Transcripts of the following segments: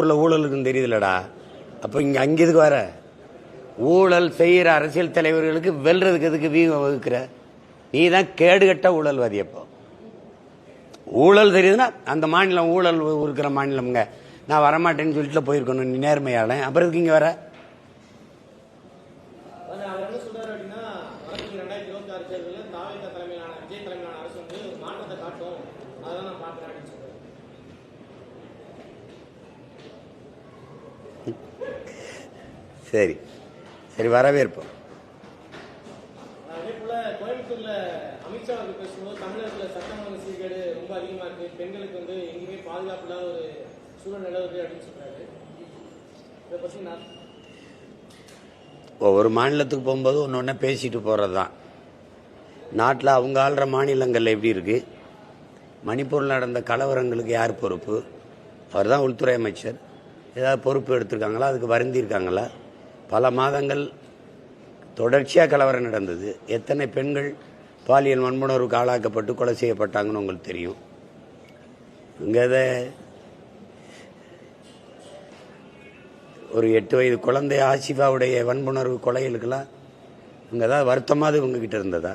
ஊரில் ஊழல் இருக்குன்னு தெரியுதுலடா. அப்போ இங்கே அங்கே இதுக்கு வர? ஊழல் செய்கிற அரசியல் தலைவர்களுக்கு வெல்றதுக்கு எதுக்கு வீகம் வகுக்கிற? நீ தான் கேடுகட்ட ஊழல்வாதி அப்போ. ஊழல் தெரியுதுன்னா அந்த மாநிலம் ஊழல் இருக்கிற மாநிலம்ங்க. நான் வரமாட்டேன்னு சொல்லிட்டு போயிருக்கணும் நீ நேர்மையாளன். அப்புறம் இதுக்கு இங்கே வர அதாவது அவர் என்ன சொல்றாரு அப்படின்னா வரக்கூடிய ரெண்டாயிரத்தி இருபத்தி ஆறு தேர்தலில் தாவேக தலைமையிலான விஜய் தலைமையிலான அரசு வந்து மாற்றத்தை காட்டும் அதான் நான் பார்க்கிறேன் அப்படின்னு சொல்றாரு சரி. சரி வரவேற்போம். அதே போல கோயம்புத்தூர்ல அமித்ஷா அவர்கள் பேசும்போது தமிழகத்துல சட்டம் ஒழுங்கு சீர்கேடு ரொம்ப அதிகமா இருக்கு. பெண்களுக்கு வந்து எங்கேயுமே பாதுகாப்பு இல்லாத ஒரு சூழல் நிலவுது அப்படின்னு சொல்றாரு. இதை பத்தி நான் ஒவ்வொரு மாநிலத்துக்கு போகும்போது ஒன்று ஒன்று பேசிட்டு போகிறது தான் நாட்டில் அவங்க ஆள்ற மாநிலங்கள் எப்படி இருக்கு? மணிப்பூரில் நடந்த கலவரங்களுக்கு யார் பொறுப்பு? அவர் தான் உள்துறை அமைச்சர். ஏதாவது பொறுப்பு எடுத்திருக்காங்களா? அதுக்கு வருந்திருக்காங்களா பல மாதங்கள் தொடர்ச்சியாக கலவரம் நடந்தது. எத்தனை பெண்கள் பாலியல் வன்புணர்வுக்கு ஆளாக்கப்பட்டு கொலை செய்யப்பட்டாங்கன்னு உங்களுக்கு தெரியும். இங்கே அதை ஒரு எட்டு வயது குழந்தை ஆசிஃபாவுடைய வன்புணர்வு கொலைகளுக்கெல்லாம் இங்கே ஏதாவது வருத்தமாவது இவங்ககிட்ட இருந்ததா?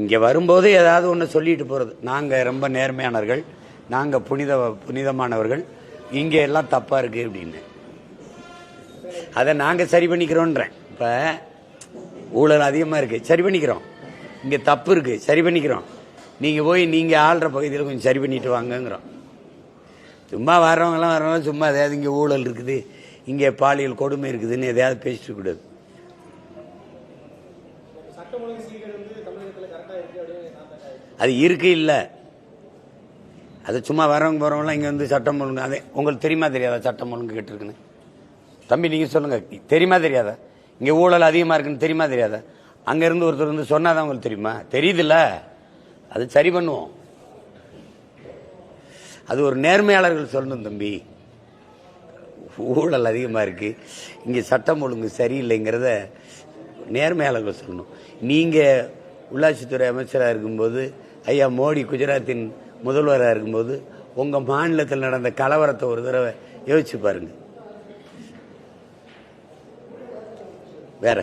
இங்கே வரும்போது ஏதாவது ஒன்று சொல்லிட்டு போகிறது நாங்கள் ரொம்ப நேர்மையானவர்கள். நாங்கள் புனித புனிதமானவர்கள். இங்கே எல்லாம் தப்பாக இருக்குது அப்படின்னு. அதை நாங்கள் சரி பண்ணிக்கிறோன்றேன். இப்போ ஊழல் அதிகமாக இருக்குது சரி பண்ணிக்கிறோம். இங்கே தப்பு இருக்குது சரி பண்ணிக்கிறோம். நீங்கள் போய் நீங்கள் ஆள்ற பகுதியில் கொஞ்சம் சரி பண்ணிட்டு வாங்கங்கிறோம். சும்மா வர்றவங்கலாம் வர்றவங்க சும்மா எதையாவது இங்கே ஊழல் இருக்குது. இங்கே பாலியல் கொடுமை இருக்குதுன்னு எதையாவது பேசிட்டு கூடாது அது இருக்கு இல்லை. அது சும்மா வரவங்க போகிறவங்களாம் இங்கே வந்து சட்டம் ஒழுங்கு அதே உங்களுக்கு தெரியுமா தெரியாதா சட்டம் ஒழுங்கு கேட்டிருக்குன்னு தம்பி நீங்கள் சொல்லுங்கள் தெரியுமா தெரியாதா? இங்கே ஊழல் அதிகமாக இருக்குன்னு தெரியுமா தெரியாதா? அங்கேருந்து ஒருத்தர் வந்து சொன்னாதான் உங்களுக்கு தெரியுமா? தெரியுதுல்ல. அது சரி பண்ணுவோம். அது ஒரு நேர்மையாளர்கள் சொல்லணும் தம்பி. ஊழல் அதிகமாக இருக்குது இங்கே சட்டம் ஒழுங்கு சரியில்லைங்கிறத நேர்மையாளர்கள் சொல்லணும். நீங்கள் உள்ளாட்சித்துறை அமைச்சராக இருக்கும்போது ஐயா மோடி குஜராத்தின் முதல்வராக இருக்கும்போது உங்கள் மாநிலத்தில் நடந்த கலவரத்தை ஒரு தடவை யோசிச்சு பாருங்க. வேற.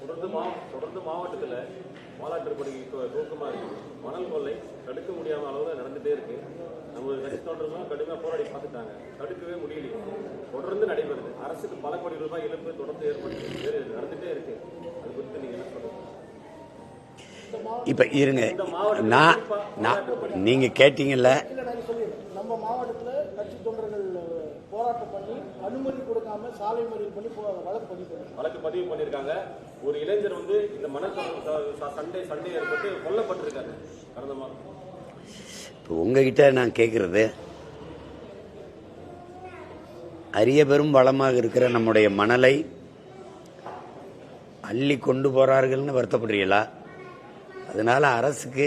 தொடர்ந்து தொடர்ந்து மாவட்டத்தில் மணல் கொள்ளை தடுக்க முடியாம அளவில் நடந்துட்டே இருக்கு. நம்ம கடுமையாக பார்த்துட்டாங்க. தடுக்கவே தொடர்ந்து நடைபெறுது. அரசுக்கு பல கோடி ரூபாய் இழப்பு தொடர்ந்து ஏற்படுத்தி நடந்துட்டே இருக்கு. அது குறித்து நீங்க என்ன சொல்லுங்க இப்போ இருங்க. நான் நான் நீங்கள் கேட்டீங்கல்ல. போராட்டம் பண்ணி அனுமதி கொடுக்காம சாலை மறியல் பண்ணி வழக்கு பதிவு பண்ணி வழக்கு பதிவு பண்ணியிருக்காங்க ஒரு இளைஞர் வந்து இந்த ச- சண்டை சண்டை ஏற்பட்டு கொல்லப்பட்டிருக்காரு. கடந்த மாதம் இப்போ உங்ககிட்ட நான் கேட்குறது அரிய பெரும் வளமாக இருக்கிற நம்முடைய மணலை அள்ளி கொண்டு போறார்கள்னு வருத்தப்படுறீங்களா? அதனால அரசுக்கு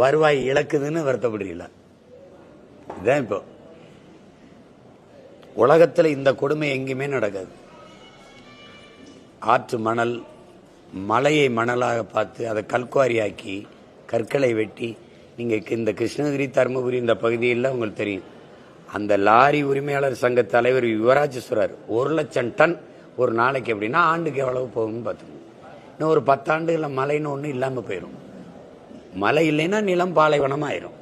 வருவாய் இழக்குதுன்னு வருத்தப்படுறீங்கள இதுதான் இப்போ. உலகத்தில் இந்த கொடுமை எங்கேயுமே நடக்காது. ஆற்று மணல் மலையை மணலாக பார்த்து அதை கல்குவாரியாக்கி கற்களை வெட்டி நீங்கள் இந்த கிருஷ்ணகிரி தருமபுரி இந்த பகுதியில் உங்களுக்கு தெரியும். அந்த லாரி உரிமையாளர் சங்க தலைவர் யுவராஜ் சொல்றார் ஒரு லட்சம் டன் ஒரு நாளைக்கு அப்படின்னா ஆண்டுக்கு எவ்வளவு போகும்னு பார்த்து இன்னும் ஒரு பத்தாண்டுகளில் மலைன்னு ஒன்று இல்லாமல் போயிடும் மழை இல்லைன்னா நிலம் பாலைவனம் ஆயிரும்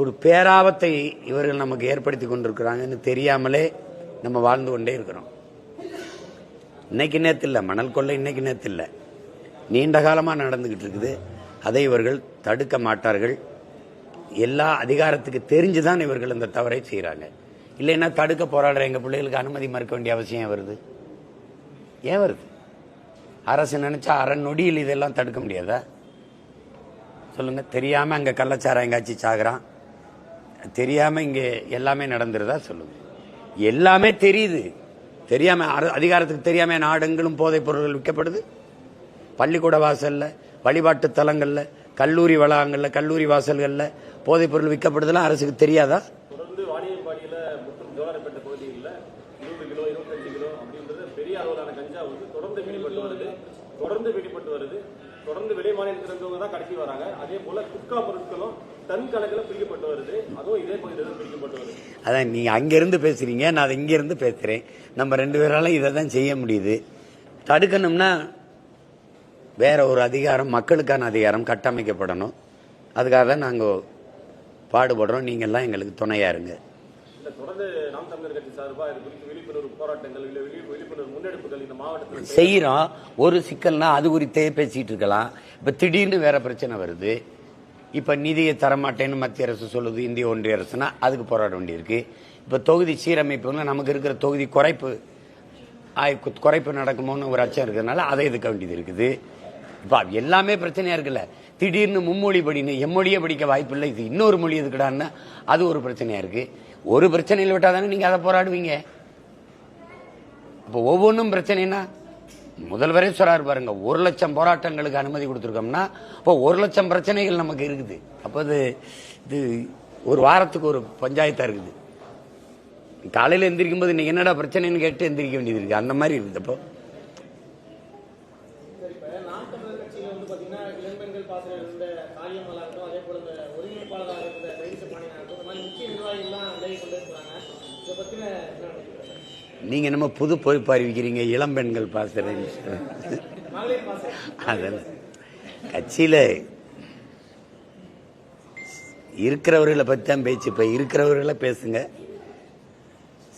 ஒரு பேராபத்தை இவர்கள் நமக்கு ஏற்படுத்தி கொண்டிருக்கிறாங்கன்னு தெரியாமலே நம்ம வாழ்ந்து கொண்டே இருக்கிறோம். இன்னைக்கு நேரத்தில் இல்லை மணல் கொள்ளை இன்னைக்கு நேரத்தில் இல்லை. நீண்ட காலமாக நடந்துக்கிட்டு இருக்குது. அதை இவர்கள் தடுக்க மாட்டார்கள். எல்லா அதிகாரத்துக்கு தெரிஞ்சு தான் இவர்கள் இந்த தவறை செய்கிறாங்க இல்லைன்னா தடுக்க போராடுற எங்கள் பிள்ளைகளுக்கு அனுமதி மறுக்க வேண்டிய அவசியம் வருது? ஏன் வருது? அரசு நினைச்சா அரை நொடியில் இதெல்லாம் தடுக்க முடியாதா? சொல்லுங்க. தெரியாம அங்க கள்ளச்சாரம் எங்காச்சி சாகுறான். தெரியாம இங்க எல்லாமே நடந்துருதா? சொல்லுங்க. எல்லாமே தெரியுது. தெரியாம அதிகாரத்துக்கு தெரியாம நாடெங்கிலும் போதைப் பொருட்கள் விற்கப்படுது. பள்ளிக்கூட வாசல்ல வழிபாட்டு தலங்கள்ல கல்லூரி வளாகங்கள்ல கல்லூரி வாசல்கள்ல போதைப் பொருள் விற்கப்படுதெல்லாம் அரசுக்கு தெரியாதா தொடர்ந்து வாணியம்பாடியில மற்றும் ஜோலாரப்பேட்டை பகுதியில் இருபது கிலோ இருபத்தஞ்சு கிலோ அப்படின்றது பெரிய அளவிலான கஞ்சா வந்து தொடர்ந்து வெளிப்பட்டு வருது அதே வெளிப்பட்டு மாநிலத்தில் இருந்தவங்க தான் கடைசி வராங்க. அதே போல குட்கா பொருட்களும் டன் கணக்கில் பிரிக்கப்பட்டு வருது. அதுவும் இதே பகுதியில் பிரிக்கப்பட்டு வருது. அதான் நீங்க அங்கிருந்து பேசுறீங்க நான் அதை இங்கிருந்து பேசுறேன். நம்ம ரெண்டு பேராலும் இதை தான் செய்ய முடியுது. தடுக்கணும்னா வேற ஒரு அதிகாரம் மக்களுக்கான அதிகாரம் கட்டமைக்கப்படணும். அதுக்காக தான் நாங்கள் பாடுபடுறோம். நீங்கள்லாம் எங்களுக்கு துணையா இருங்க. தொடர்ந்து நாம் தமிழர் கட்சி சார்பாக இது குறித்து விழிப்புணர்வு போராட்டங்கள் இல்லை விழிப்புணர்வு முன்னெடுப்புகள் இந்த மாவட்டத்தில் செய்கிறோம் ஒரு சிக்கல்னா அது குறித்தே பேசிட்டு இருக்கலாம். இப்போ திடீர்னு வேற பிரச்சனை வருது. இப்போ நிதியை தரமாட்டேன்னு மத்திய அரசு சொல்லுது இந்திய ஒன்றிய அரசுனா அதுக்கு போராட வேண்டியிருக்கு. இப்போ தொகுதி சீரமைப்புல நமக்கு இருக்கிற தொகுதி குறைப்பு குறைப்பு நடக்குமோன்னு ஒரு அச்சம் இருக்கிறதுனால அதை எதுக்க வேண்டியது இருக்குது. இப்போ எல்லாமே பிரச்சனையா இருக்குல்ல. திடீர்னு மும்மொழி படின்னு எம்மொழியே படிக்க வாய்ப்பு இல்லை இது இன்னொரு மொழி எதுக்கடான்னு அது ஒரு பிரச்சனையா இருக்கு. ஒரு பிரச்சனையில் விட்டா தானே நீங்கள் அதை போராடுவீங்க? அப்போ ஒவ்வொன்றும் பிரச்சனைனா முதல்வரே சொல்றாரு பாருங்க ஒரு லட்சம் போராட்டங்களுக்கு அனுமதி கொடுத்துருக்கோம்னா இப்போ ஒரு லட்சம் பிரச்சனைகள் நமக்கு இருக்குது. அப்போ இது இது ஒரு வாரத்துக்கு ஒரு பஞ்சாயத்தாக இருக்குது. காலையில் எந்திரிக்கும் போது நீங்கள் என்னடா பிரச்சனைன்னு கேட்டு எந்திரிக்க வேண்டியது இருக்குது அந்த மாதிரி இருக்குது. நீங்க என்னமோ புது பொறுப்பு அறிவிக்கிறீங்க இளம் பெண்கள் பாசறை அதெல்லாம். கட்சியில இருக்கிறவர்களை பற்றி தான் பேச்சு. இப்ப இருக்கிறவர்களை பேசுங்க.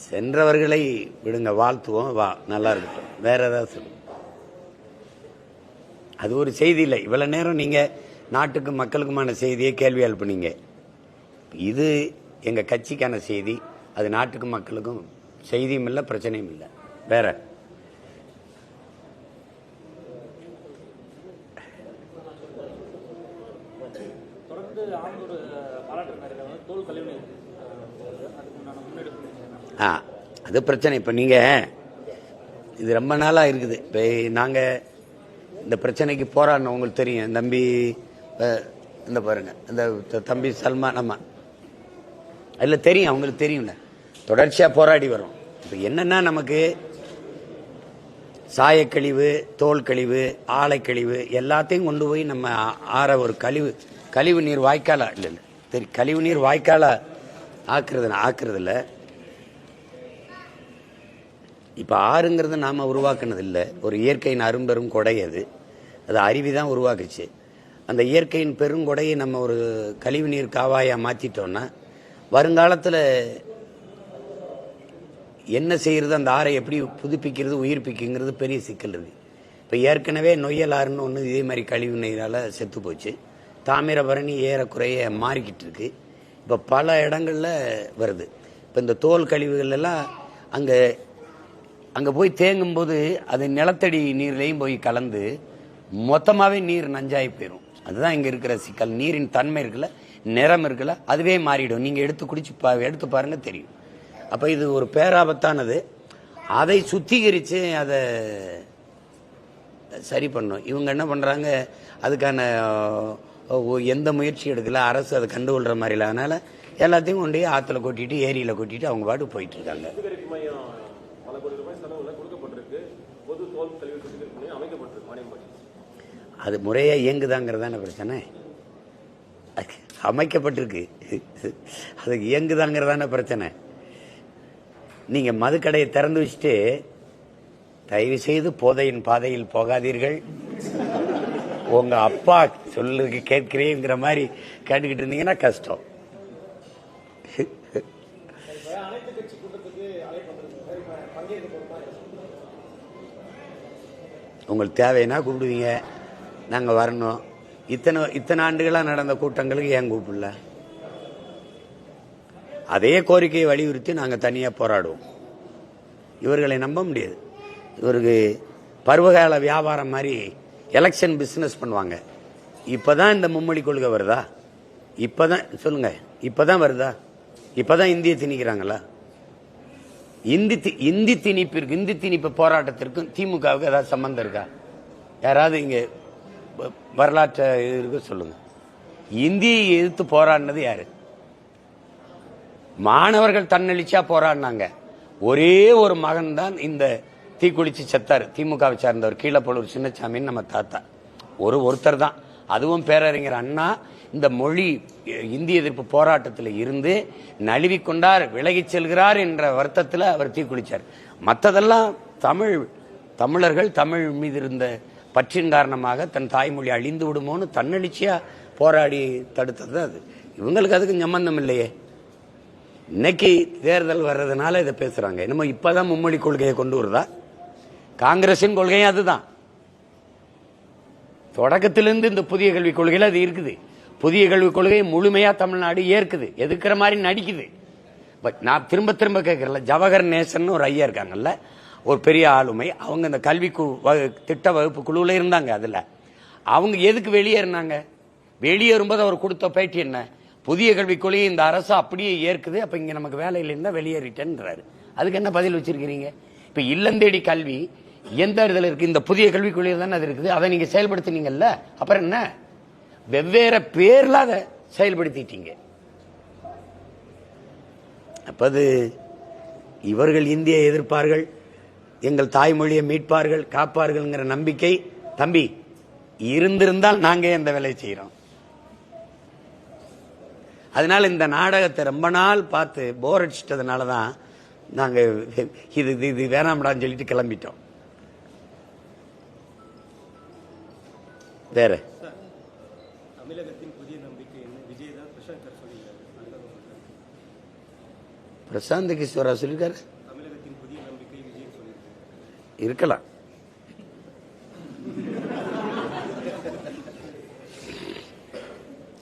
சென்றவர்களை விடுங்க. வாழ்த்துவோம். வா நல்லா இருக்கட்டும். வேற ஏதாவது சொல்லுங்க. அது ஒரு செய்தி இல்லை. இவ்வளவு நேரம் நீங்க நாட்டுக்கும் மக்களுக்குமான செய்தியை கேள்வி எழுப்புனீங்க இது எங்க கட்சிக்கான செய்தி. அது நாட்டுக்கும் மக்களுக்கும் செய்தியும் இல்லை பிரச்சனையும் இல்லை. வேற? ஆ அது பிரச்சனை. இப்போ நீங்கள் இது ரொம்ப நாளாக இருக்குது. இப்போ நாங்கள் இந்த பிரச்சனைக்கு போராடினோம் உங்களுக்கு தெரியும். தம்பி இந்த பாருங்க. இந்த தம்பி சல்மான் அம்மா அதில் தெரியும் அவங்களுக்கு தெரியும்ல. தொடர்ச்சியாக போராடி வரோம் இப்போ என்னென்னா நமக்கு சாயக்கழிவு தோல் கழிவு ஆலைக்கழிவு எல்லாத்தையும் கொண்டு போய் நம்ம ஆற ஒரு கழிவு கழிவு நீர் வாய்க்காலா? இல்லை இல்லை. சரி கழிவு நீர் வாய்க்காலா ஆக்குறது ஆக்குறது இல்லை இப்போ ஆறுங்கிறது நாம் உருவாக்குனது இல்லை ஒரு இயற்கையின் அரும்பெரும் கொடை அது. அது அருவி தான் உருவாக்குச்சு. அந்த இயற்கையின் பெருங்கொடையை நம்ம ஒரு கழிவு நீர் காவாயாக மாற்றிட்டோன்னா வருங்காலத்தில் என்ன செய்யறது அந்த ஆறை எப்படி புதுப்பிக்கிறது உயிர்ப்பிக்குங்கிறது பெரிய சிக்கல் இருக்கு இப்போ ஏற்கனவே நொய்யல் ஆறுன்னு ஒன்று இதே மாதிரி கழிவு நீரால் செத்து போச்சு. தாமிரபரணி ஏறக்குறைய மாறிக்கிட்டு இருக்கு. இப்போ பல இடங்களில் வருது. இப்போ இந்த தோல் கழிவுகள் எல்லாம் அங்கே அங்கே போய் தேங்கும்போது அது நிலத்தடி நீர்லேயும் போய் கலந்து மொத்தமாகவே நீர் நஞ்சாகி போயிடும் அதுதான் இங்கே இருக்கிற சிக்கல். நீரின் தன்மை இருக்குல்ல நிறம் இருக்குல்ல அதுவே மாறிடும். நீங்கள் எடுத்து குடிச்சு பா எடுத்து பாருங்க தெரியும். அப்போ இது ஒரு பேராபத்தானது? அதை சுத்திகரித்து அதை சரி பண்ணும். இவங்க என்ன பண்ணுறாங்க அதுக்கான எந்த முயற்சி எடுக்கல? அரசு அதை கண்டுகொள்கிற மாதிரி இல்லை அதனால் எல்லாத்தையும் கொண்டு போய் ஆற்றுல கொட்டிட்டு ஏரியில் கொட்டிட்டு அவங்க பாட்டு போயிட்டு இருக்காங்க சுத்திகரிப்பு மையம் பல கோடி ரூபாய் செலவுல கொடுக்கப்பட்டிருக்கு. பொது தோல் கழிவு சுத்திகரிப்பு மையம் அமைக்கப்பட்டிருக்கு மானியம்படி அது முறையாக இயங்குதாங்கிறதான பிரச்சனை. அமைக்கப்பட்டிருக்கு. அது இயங்குதாங்கிறதான பிரச்சனை. நீங்கள் மதுக்கடையை திறந்து வச்சுட்டு தயவு செய்து போதையின் பாதையில் போகாதீர்கள். உங்க அப்பா சொல்லு கேட்கிறேங்கிற மாதிரி கேட்டுக்கிட்டு இருந்தீங்கன்னா கஷ்டம். உங்களுக்கு தேவைன்னா கூப்பிடுவீங்க. நாங்கள் வரணும். இத்தனை இத்தனை ஆண்டுகளாக நடந்த கூட்டங்களுக்கு ஏன் கூப்பிடல? அதே கோரிக்கையை வலியுறுத்தி நாங்கள் தனியாக போராடுவோம். இவர்களை நம்ப முடியாது. இவருக்கு பருவகால வியாபாரம் மாதிரி எலெக்ஷன் பிஸ்னஸ் பண்ணுவாங்க. இப்போ தான் இந்த மும்மொழி கொள்கை வருதா? இப்போ தான் சொல்லுங்கள் இப்போ தான் வருதா? இப்போ தான் இந்திய திணிக்கிறாங்களா? இந்தி தி- இந்தி திணிப்பிற்கு இந்தி திணிப்பு போராட்டத்திற்கும் திமுகவுக்கு ஏதாவது சம்மந்தம் இருக்கா? யாராவது இங்கே வ- வரலாற்று இது சொல்லுங்கள் சொல்லுங்க. இந்தியை எதிர்த்து போராடினது யாரு? மாணவர்கள் தன்னெழுச்சியா போராடினாங்க. ஒரே ஒரு மகன் தான் இந்த தீக்குளிச்சு செத்தார். திமுகவை சார்ந்தவர் கீழப்பழூர் சின்னசாமின்னு நம்ம தாத்தா. ஒரு ஒருத்தர் தான். அதுவும் பேரறிஞர் அண்ணா இந்த மொழி இந்திய எதிர்ப்பு போராட்டத்தில் இருந்து நழுவிக்கொண்டார் விலகிச் செல்கிறார் என்ற வருத்தத்தில் அவர் தீக்குளிச்சார் மற்றதெல்லாம் தமிழ் தமிழர்கள் தமிழ் மீது இருந்த பற்றின் காரணமாக தன் தாய்மொழி அழிந்து விடுமோன்னு தன்னெழுச்சியாக போராடி தடுத்தது அது. இவங்களுக்கு அதுக்கு சம்பந்தம் இல்லையே. இன்னைக்கு தேர்தல் வர்றதுனால இதை பேசுறாங்க. என்னமோ இப்பதான் மும்மொழி கொள்கையை கொண்டு வருதா? காங்கிரசின் கொள்கையும் அதுதான். தொடக்கத்திலிருந்து இந்த புதிய கல்விக் கொள்கையில் அது இருக்குது. புதிய கல்விக் கொள்கையை முழுமையா தமிழ்நாடு ஏற்குது. எதுக்குற மாதிரி நடிக்குது. பட் நான் திரும்ப திரும்ப கேட்கறல ஜவஹர் நேசன் ஒரு ஐயா இருக்காங்கல்ல ஒரு பெரிய ஆளுமை. அவங்க இந்த கல்வி கு- வகு- திட்ட வகுப்பு குழுவில் இருந்தாங்க அதில். அவங்க எதுக்கு வெளியேறினாங்க? வெளியேறும்போது அவர் கொடுத்த பேட்டி என்ன? புதிய கல்விக் கொள்கையை இந்த அரசு அப்படியே ஏற்குது அப்ப இங்க நமக்கு வேலை இருந்தால் வெளியேறிட்டேன்றாரு. அதுக்கு என்ன பதில் வச்சிருக்கிறீங்க? இப்ப இல்லந்தேடி கல்வி எந்த இடத்துல இருக்கு? இந்த புதிய கல்விக் கொள்கையில் தானே அது இருக்குது. அதை நீங்க செயல்படுத்தினீங்கல்ல? அப்புறம் என்ன? வெவ்வேறு பேர்ல அதை செயல்படுத்திட்டீங்க. அப்ப அது இவர்கள் இந்தியை எதிர்ப்பார்கள் எங்கள் தாய்மொழியை மீட்பார்கள் காப்பார்கள்ங்கிற நம்பிக்கை தம்பி இருந்திருந்தால் நாங்கள் எந்த இந்த வேலையை செய்கிறோம் அதனால இந்த நாடகத்தை ரொம்ப நாள் பார்த்து போர் அடிச்சிட்டதுனால தான் நாங்க இது இது இது வேணாம்டான்னு சொல்லிட்டு கிளம்பிட்டோம். வேற? பிரசாந்த் கிஷோரா சொல்லியிருக்காரு. இருக்கலாம்.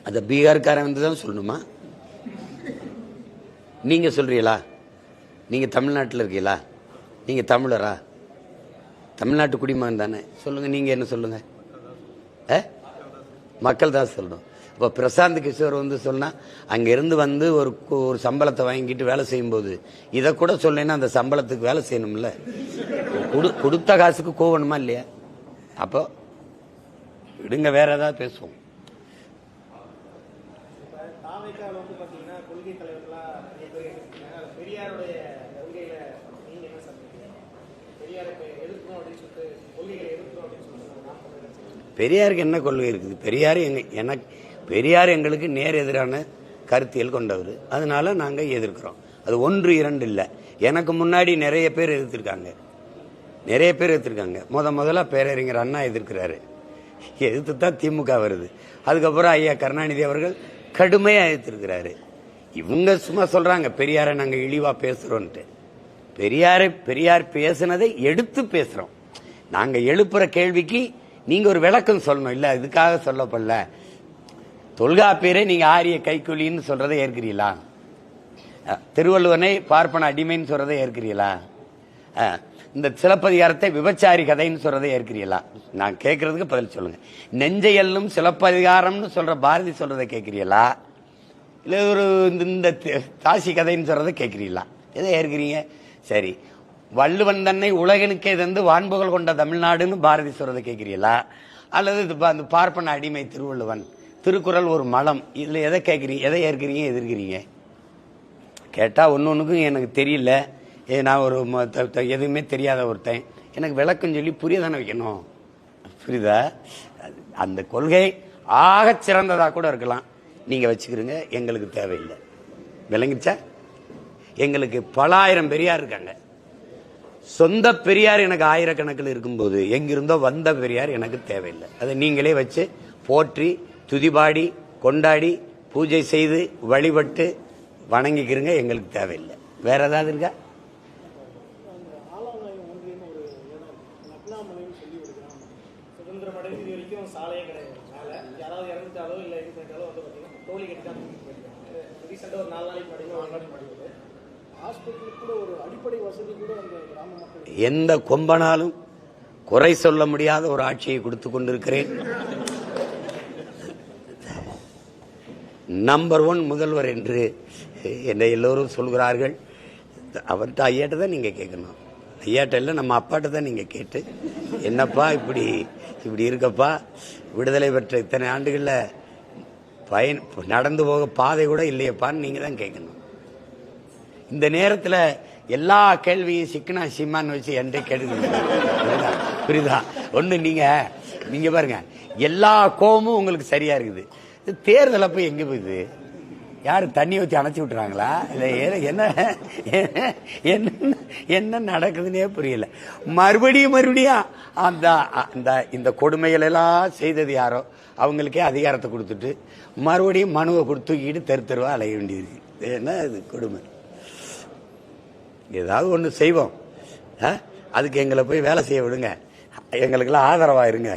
அத பீகார்காரன் வந்து தான் சொல்லணுமா? நீங்க சொல்றீங்களா? நீங்க தமிழ்நாட்டில் இருக்கீங்களா? நீங்க தமிழரா? தமிழ்நாட்டு குடிமகன் தானே. சொல்லுங்க நீங்க என்ன சொல்லுங்க? ஆ? மக்கள் தான் சொல்லணும். இப்போ பிரசாந்த் கிஷோர் வந்து சொன்னால் அங்கேருந்து வந்து ஒரு ஒரு சம்பளத்தை வாங்கிட்டு வேலை செய்யும்போது இதை கூட சொல்லேன்னா அந்த சம்பளத்துக்கு வேலை செய்யணும்ல? கொடு- கொடுத்த காசுக்கு கோவணுமா இல்லையா? அப்போ விடுங்க வேற ஏதாவது பேசுவோம். பார்த்தீங்கன்னா கொள்கை தலைவர்களாக நிறைய பேர் இருக்கீங்க அதுல பெரியாருடைய கொள்கையில நீங்க என்ன சொல்றீங்க? பெரியாரை இப்ப எதிர்க்கணும் அப்படின்னு சொல்லிட்டு கொள்கைகளை எதிர்க்கணும் அப்படின்னு சொல்லிட்டு பெரியாருக்கு என்ன கொள்கை இருக்குது? பெரியார் எங்க எனக்கு பெரியார் எங்களுக்கு நேர் எதிரான கருத்தியல் கொண்டவர். அதனால நாங்கள் எதிர்க்கிறோம். அது ஒன்று இரண்டு இல்லை. எனக்கு முன்னாடி நிறைய பேர் எதிர்த்திருக்காங்க. நிறைய பேர் எதிர்த்திருக்காங்க. முத முதல்ல பேரறிஞர் அண்ணா எதிர்க்கிறாரு. எதிர்த்து தான் திமுக வருது. அதுக்கப்புறம் ஐயா கருணாநிதி அவர்கள் கடுமையா எதிர்த்திருக்கிறாரு. இவங்க சும்மா சொல்றாங்க பெரியாரை நாங்க இழிவா பேசுகிறோன்ட்டு பெரியாரை பெரியார் பேசுனதை எடுத்து பேசுறோம். நாங்க எழுப்புற கேள்விக்கு நீங்க ஒரு விளக்கம் சொல்லணும். இல்ல இதுக்காக சொல்லப்படல. தொல்காப்பியரை நீங்க ஆரிய கைக்கூலின்னு சொல்றதை ஏற்கிறீங்களா திருவள்ளுவனை பார்ப்பன அடிமைன்னு சொல்றதை ஏற்கிறீங்களா இந்த சிலப்பதிகாரத்தை விபச்சாரி கதைன்னு சொல்றதை ஏற்கிறீங்களா நான் கேட்கறதுக்கு பதில் சொல்லுங்க. நெஞ்சையல்லும் சிலப்பதிகாரம்னு சொல்ற பாரதி சொல்றதை கேட்கிறீங்களா இல்லை ஒரு இந்த- இந்த தி- தாசி கதைன்னு சொல்றதை கேட்கிறீங்களா எதை ஏற்கிறீங்க? சரி. வள்ளுவன் தன்னை உலகனுக்கே தந்து வான்புகள் கொண்ட தமிழ்நாடுன்னு பாரதி சொல்றதை கேட்கிறீங்களா அல்லது இது அந்த பார்ப்பன அடிமை திருவள்ளுவன் திருக்குறள் ஒரு மலம் இதில் எதை கேட்குறீங்க எதை ஏற்கிறீங்க எதிர்க்கிறீங்க? ஒன்று ஒன்றுக்கும் எனக்கு தெரியல. நான் ஒரு எதுவுமே தெரியாத ஒருத்தன். எனக்கு விளக்கம் சொல்லி புரிய தானே வைக்கணும்? புரியுதா? அது- அந்த கொள்கை ஆகச் சிறந்ததாக கூட இருக்கலாம். நீங்கள் வச்சுக்கிறீங்க எங்களுக்கு தேவையில்லை. விளங்கிச்சா எங்களுக்கு பல ஆயிரம் பெரியார் இருக்காங்க. சொந்த பெரியார் எனக்கு ஆயிரக்கணக்கில் இருக்கும்போது எங்கிருந்தோ வந்த பெரியார் எனக்கு தேவையில்லை. அதை நீங்களே வச்சு போற்றி துதிபாடி கொண்டாடி பூஜை செய்து வழிபட்டு வணங்கிக்கிறங்க எங்களுக்கு தேவையில்லை. வேற ஏதாவது இருக்கா? யாராவது இல்லை இல்ல இது பண்ணிட்டாலோ வந்து பார்த்தீங்கன்னா டோலி கட்டி தான் தூக்கிட்டு போயிருக்காங்க ஒரு நாலு நாளைக்கு முன்னாடி நாலு நாளைக்கு முன்னாடி ஹாஸ்பிட்டலுக்கு கூட ஒரு அடிப்படை வசதி கூட அந்த கிராம மக்கள் எந்த கொம்பனாலும் குறை சொல்ல முடியாத ஒரு ஆட்சியை கொடுத்து கொண்டிருக்கிறேன். நம்பர் ஒன் முதல்வர் என்று என்னை எல்லோரும் சொல்கிறார்கள். அவர்கிட்ட ஐயாட்ட தான் நீங்கள் கேட்கணும். ஐயாட்ட இல்லை நம்ம அப்பாட்ட தான் நீங்கள் கேட்டு. என்னப்பா இப்படி இப்படி இருக்கப்பா? விடுதலை பெற்ற இத்தனை ஆண்டுகளில் பயன் நடந்து போக பாதை கூட இல்லையப்பான்னு நீங்கள் தான் கேட்கணும் இந்த நேரத்தில் எல்லா கேள்வியும் சிக்கனா சிம்மான்னு வச்சு என்கிட்ட கேட்டுக்கணும் புரியுதா? ஒன்று நீங்கள் நீங்கள் பாருங்கள் பாருங்க எல்லா கோபமும் உங்களுக்கு சரியாக இருக்குது. தேர்தல் அப்போ எங்கே போகுது? யார் தண்ணி ஊற்றி அணைச்சி விட்டுறாங்களா? இல்லை என்ன என்ன என்ன நடக்குதுன்னே புரியல. மறுபடியும் மறுபடியும் அந்த அந்த இந்த கொடுமைகள் எல்லாம் செய்தது யாரோ அவங்களுக்கே அதிகாரத்தை கொடுத்துட்டு மறுபடியும் மனுவை கொடுத்துக்கிட்டு தெரு தெருவாக அலைய வேண்டியது. என்ன இது கொடுமை? ஏதாவது ஒன்று செய்வோம். ஆ? அதுக்கு எங்களை போய் வேலை செய்ய விடுங்க. எங்களுக்கெல்லாம் ஆதரவாக இருங்க.